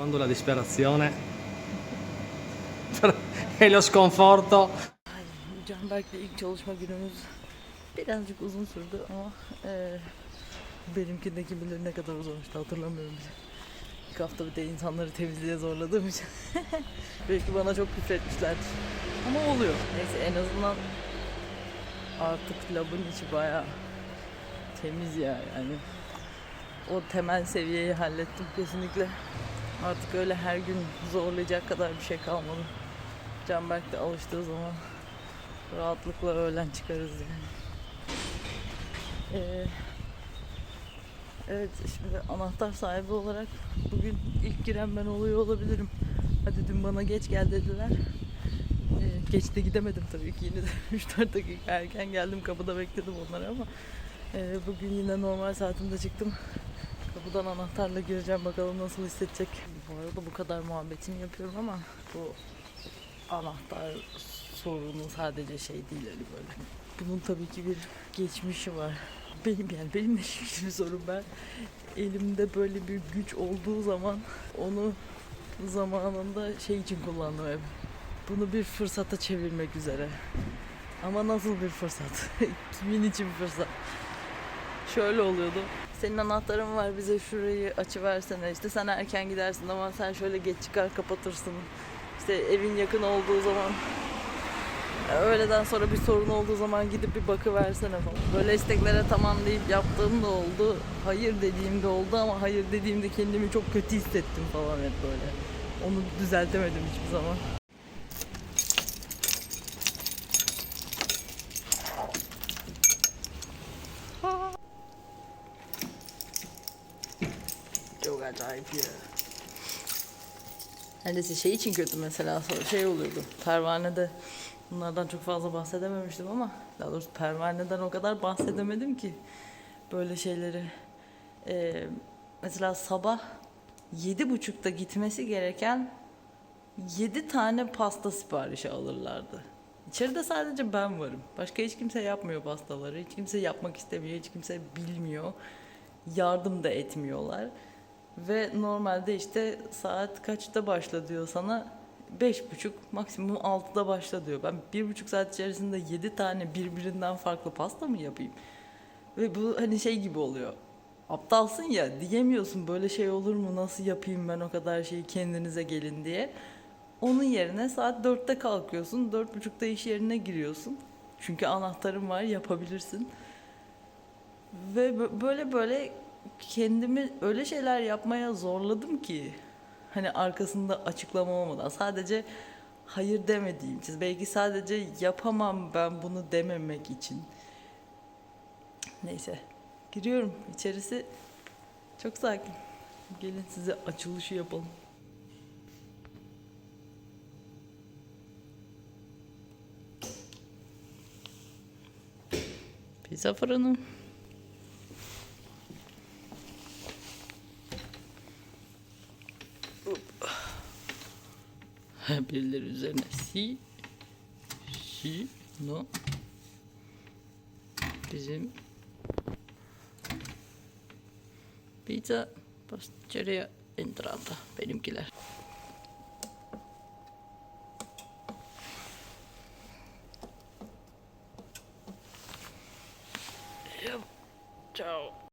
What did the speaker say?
Quando la disperazione e lo sconforto Ay, Canberk'le ilk çalışma günümüz birazcık uzun sürdü ama eee benimkindeki bilir ne kadar uzamıştı hatırlamıyorum bile. İlk hafta bir de insanları temizliğe zorladığım için belki bana çok küfretmişlerdir. Ama oluyor. Neyse en azından artık labın içi bayağı temiz ya yani. O temel seviyeyi hallettim kesinlikle. Artık öyle her gün zorlayacak kadar bir şey kalmadı. Canberk de alıştığı zaman rahatlıkla öğlen çıkarız yani. Ee, evet şimdi anahtar sahibi olarak bugün ilk giren ben oluyor olabilirim. Hadi dün bana geç gel dediler. Ee, geç de gidemedim tabii ki yine de 3-4 dakika erken geldim kapıda bekledim onları ama e, bugün yine normal saatimde çıktım. Kapıdan anahtarla gireceğim bakalım nasıl hissedecek. Bu arada bu kadar muhabbetini yapıyorum ama bu anahtar sorunu sadece şey değil hani böyle. Bunun tabii ki bir geçmişi var. Benim yani benim de hiçbir sorun ben elimde böyle bir güç olduğu zaman onu zamanında şey için kullandım hep. Bunu bir fırsata çevirmek üzere. Ama nasıl bir fırsat? Kimin için fırsat? Şöyle oluyordu. Senin anahtarın var bize şurayı açıversene. İşte sen erken gidersin ama sen şöyle geç çıkar kapatırsın. İşte evin yakın olduğu zaman öğleden sonra bir sorun olduğu zaman gidip bir bakıversene falan. Böyle isteklere tamam deyip yaptığım da oldu. Hayır dediğim de oldu ama hayır dediğimde kendimi çok kötü hissettim falan hep böyle. Onu düzeltemedim hiçbir zaman. Acayip ya. Neredeyse şey için kötü mesela şey oluyordu. Pervanede bunlardan çok fazla bahsedememiştim ama daha doğrusu pervaneden o kadar bahsedemedim ki böyle şeyleri. Ee, mesela sabah yedi buçukta gitmesi gereken yedi tane pasta siparişi alırlardı. İçeride sadece ben varım. Başka hiç kimse yapmıyor pastaları. Hiç kimse yapmak istemiyor. Hiç kimse bilmiyor. Yardım da etmiyorlar. Ve normalde işte saat kaçta başla diyor sana. Beş buçuk maksimum altıda başla diyor. Ben bir buçuk saat içerisinde yedi tane birbirinden farklı pasta mı yapayım? Ve bu hani şey gibi oluyor. Aptalsın ya diyemiyorsun böyle şey olur mu nasıl yapayım ben o kadar şeyi kendinize gelin diye. Onun yerine saat dörtte kalkıyorsun. Dört buçukta iş yerine giriyorsun. Çünkü anahtarın var yapabilirsin. Ve bö- böyle böyle kendimi öyle şeyler yapmaya zorladım ki hani arkasında açıklama olmadan sadece hayır demediğim için belki sadece yapamam ben bunu dememek için. Neyse giriyorum içerisi. Çok sakin. Gelin size açılışı yapalım. Pizza fırını Birileri üzerine si si no bizim pizza pasticeria entrata benimkiler. Ciao.